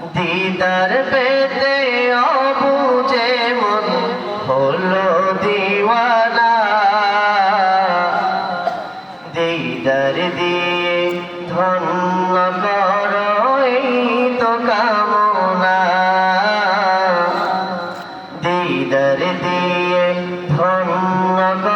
দিদার পেতে অবুঝে মন হলো দিওয়ানা। দিদার দিয়ে ধন্য কর এই তো কামনা। দিদার দিয়ে ধন্য কর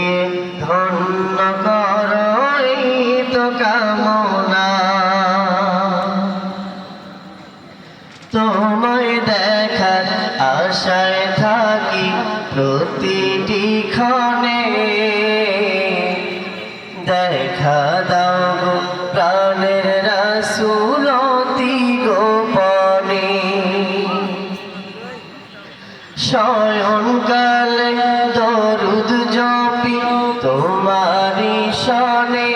দেখার আশায় থাকি প্রতিটি ক্ষণে। দেখা দাও গো প্রাণের রাসুলতি গোপনে শয়নকালে দরুদ জপি তোমারি সনে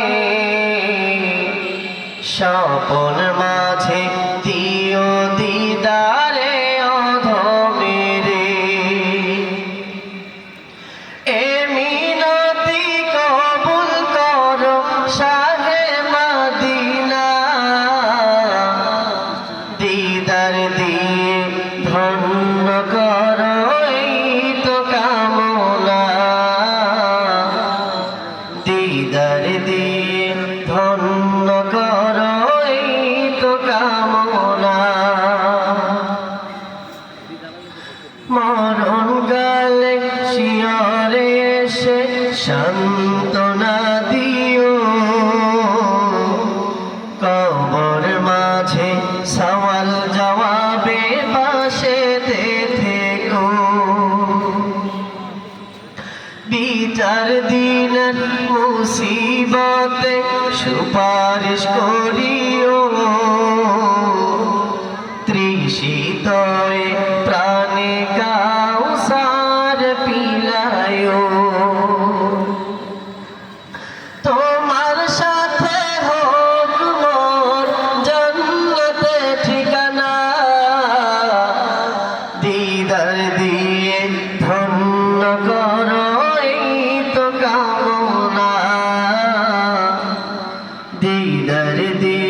স্বপন মাঝে শাহে মাদিনা। দিদার দিয়ে ধন্য করো তো কামনা। দিদার দিয়ে ধন্য করো তো কামনা। মরণ গালে শিয়রে সান্ত্বনা দিন মুসিবতে সুপারিশ করিও। তৃষিতয়ে প্রাণে কাউসার দিদার দিয়ে